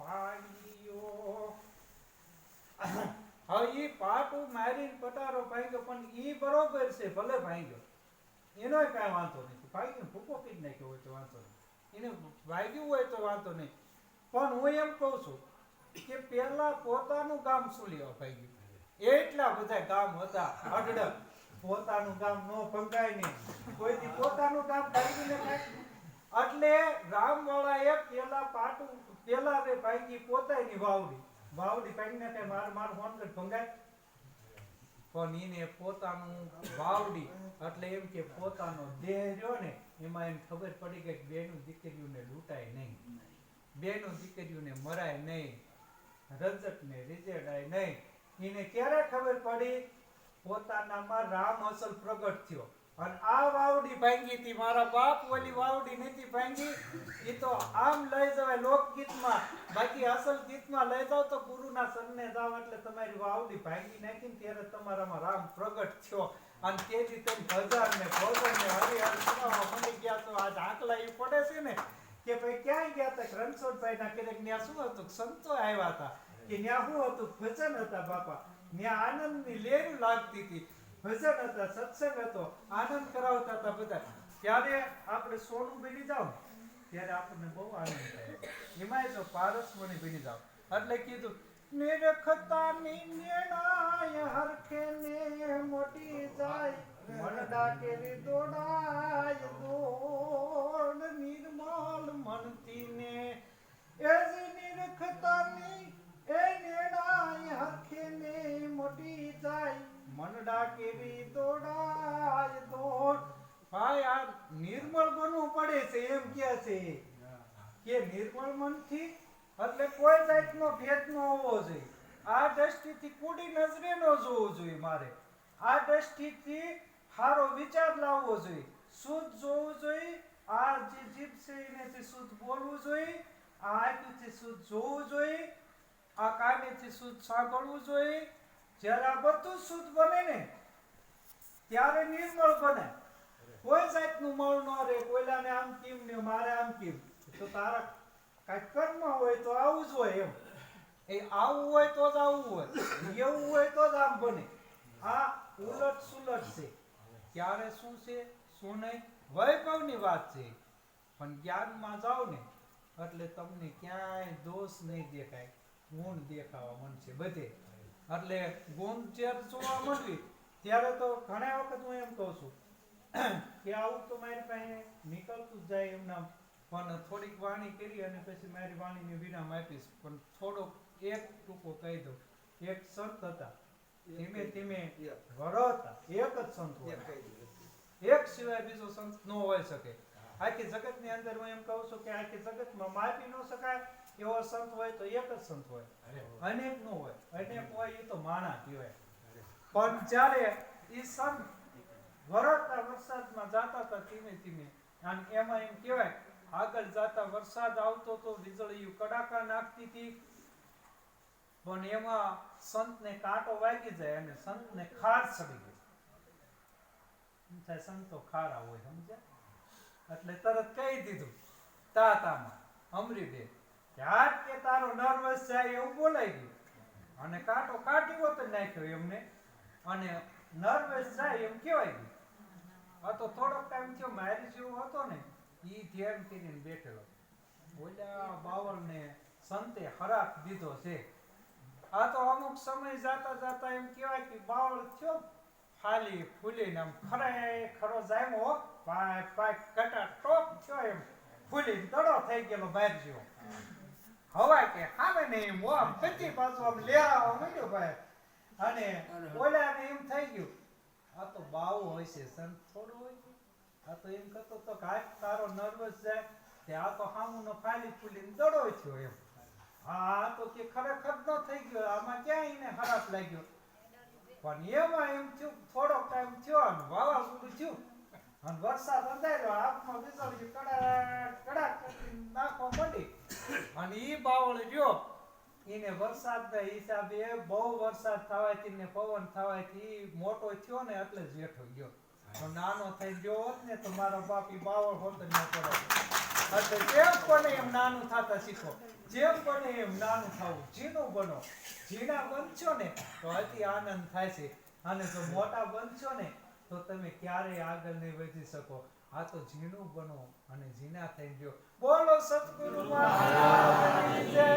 હું એમ કહું છું કે પેલા પોતાનું ગામ શું ભાગ્યું? એટલા બધા ગામ હતા, અઢળક. પોતાનું ગામ નો ભંગાય નહીં કોઈથી પોતાનું ગામ ભાંગી ન ખાય? એટલે રામવાળાએ પેલા પાટું પેલા રે ભાંગી પોતાની વાવડી. વાવડી ભાંગી નાખે માર માર હોનગઢ ભંગાય. પણ એને પોતાનું વાવડી, એટલે એમ કે પોતાનો દેહ રહ્યો ને, એમાં એમ ખબર પડી કે બેનું દીકરીઓને લૂંટાય નહીં. બેનું દીકરીઓને મરાય નહીં. રજતને રીજેડાય નહીં. એને ક્યારે ખબર પડી? પોતાનામાં રામ અસલ પ્રગટ થયો. અને આ વાવડી ભાંગી હતી, મારા બાપ ઓલી વાવડી નથી ભાંગી એ તો આમ લઈ જવાય લોકગીતમાં. બાકી અસલ ગીતમાં લઈ જાવ તો ગુરુના સરને જાવ એટલે તમારી વાવડી ભાંગી નાખીને ત્યારે તમારામાં રામ પ્રગટ થયો. અને તેથી તમે ભજન ને ભોજન ને હરિહર સુનાવા મળી ગયા તો આજ આંકલા એ પડે છે ને, કે ભાઈ ક્યાં ગયા હતા રણછોડભાઈ ના કે ત્યાં શું હતું? સંતો આવ્યા હતા કે ત્યાં શું હતું? ભજન હતા બાપા. ત્યાં આનંદની લેર લાગતી હતી. ભજન હતા, સત્સંગ હતો, આનંદ કરાવતા હતા બધા. ત્યારે આપણે સોનું બની જાવ ત્યારે આપણને બહુ આનંદ થાય. એમાંય જો પારસ બની જાવ એટલે કીધું નિરખતા નિર્ણય હરખે ને મોટી જાય, મન ડાકેરી દોડાય, દોડ નિર્મલ મનતી ને એ જ નિરખતા ની એ નિર્ણય જાય કેવી આ નિર્મળ બનવું પડે છે, એમ કે છે. કે નિર્મળ મનથી એટલે કોઈ જાતનો ભેદ ન હોવો જોઈએ. આ દ્રષ્ટિથી કુડી નજરે ન જોવું જોઈએ મારે. આ દ્રષ્ટિથી સારો વિચાર લાવવો જોઈએ. શુદ્ધ જોવું જોઈએ. આ જે જીભ છે એનેથી શુદ્ધ બોલવું જોઈએ. આ આંખથી શુદ્ધ જોવું જોઈએ. આ કાનેથી શુદ્ધ સાંભળવું જોઈએ. જ્યારે આ બધું શુદ્ધ બને ને, ત્યારે નિર્મળ બને. કોઈ જાતનું મળ ન રહે કોઈલાને આમ કેમ ને મારે આમ કેમ? તો તારા કાંઈક કર્મ હોય તો આવું જ હોય એમ. એ આવું હોય તો જ આવું હોય, એવું હોય તો જ આમ બને. આ ઉલટ સુલટ છે. ક્યારે શું છે, શું નહીં? વૈભવની વાત છે. પણ જ્ઞાનમાં જાઓ ને, એટલે તમને ક્યાંય દોષ નહીં દેખાય. ગુણ દેખાવા મન છે બધે. એટલે ગુણ જ્યારે જોવા મળવી ત્યારે તો ઘણા વખત હું એમ કહું છું કે આવું તો મારી પાસે નીકળતું જ જાય એમના પણ થોડીક વાણી કરી અને પછી મારી વાણીને વિરામ આપીશ. પણ થોડોક એક ટૂંકો કહી દઉં. એક સંત હતા. ધીમે ધીમે વરો હતા. એક જ સંત હોય. એક સિવાય બીજો સંત ન હોઈ શકે. આખી જગતની અંદર હું એમ કહું છું કે આખી જગતમાં માપી ન શકાય. એવો સંત હોય તો એક જ સંત હોય. અનેક નો હોય. અનેક હોય એ તો માણા કહેવાય. પણ જ્યારે એ સંત વરસતા વરસાદમાં જાતા હતા ધીમે ધીમે અને એમાં એમ કહેવાય આગળ જાતા વરસાદ આવતો તો વીજળીયું કડાકા નાખતી હતી. પણ એમાં સંતને કાંટો વાગી જાય અને સંતને ખાર ચડી ગઈ. થાય સંતો ખારા હોય સમજ્યા? એટલે તરત કહી દીધું તાતામાં અમરીબેન હાથ કે તારો નર્વસ જાય એવું બોલાઈ ગયું. અને કાંટો કાઢી તો જ નાખ્યો એમને. અને નર્વસ જાય એમ કહેવાય ગયું. આ તો થોડોક ટાઈમ થયો, મારી જેવો હતો ને એ ધ્યાન કરીને બેઠેલો ઓલા બાવળને સંતે હરાપ દીધો છે. આ તો અમુક સમય જાતા જાતા એમ કહેવાય કે બાવળ થયો. ખાલી ફૂલીને આમ ખરે ખરો જામ્યો પાય પાય કટા ટોપ થયો એમ. ફૂલીને દડો થઈ ગયેલો બહાર જેવો. હવા કે હામે ને એમ આમ બધી પાછું આમ લેરાવા માંડ્યો ભાઈ. અને ઓલાને એમ થઈ ગયું. આ તો બાવો હોય છે સંત થોડું હોય. છે. આ તો એમ કહેતો તો કાંઈક તારો નર્વસ જાય. તે આ તો હામુનો ફાલી ફૂલીને દડો થયો એમ. હા આ તો કે ખરેખર ન થઈ ગયો. આમાં ક્યાં એને ખરાબ લાગ્યો. પણ એમાં એમ થયું થોડોક ટાઈમ થયો અને વાવાઝોડું થયું. અને વરસાદ અંધાર્યો હાથમાં વીજળી કડાક કડાક નાખવા માંડી. અને ઈ બાવળ રહ્યો એને વરસાદના હિસાબે બહુ વરસાદ થવાથી ને પવન થવાથી મોટો થયો ને એટલે જેઠો ગયો. નાનો થઈ ગયો હોત ને તો મારો બાપ બાવળ હોત ન પડે એટલે જેમ પણ એમ નાનું થતા શીખો. જેમ પણ એમ નાનું થવું. ઝીણું બનો. ઝીણા બનશો ને તો અતિ આનંદ થાય છે. અને જો મોટા બનશો ને તો તમે ક્યારેય આગળ નહીં વધી શકો. આ તો ઝીણું બનો અને ઝીણા થઈ ગયો. બોલો સદગુરુ મહારાજ જય.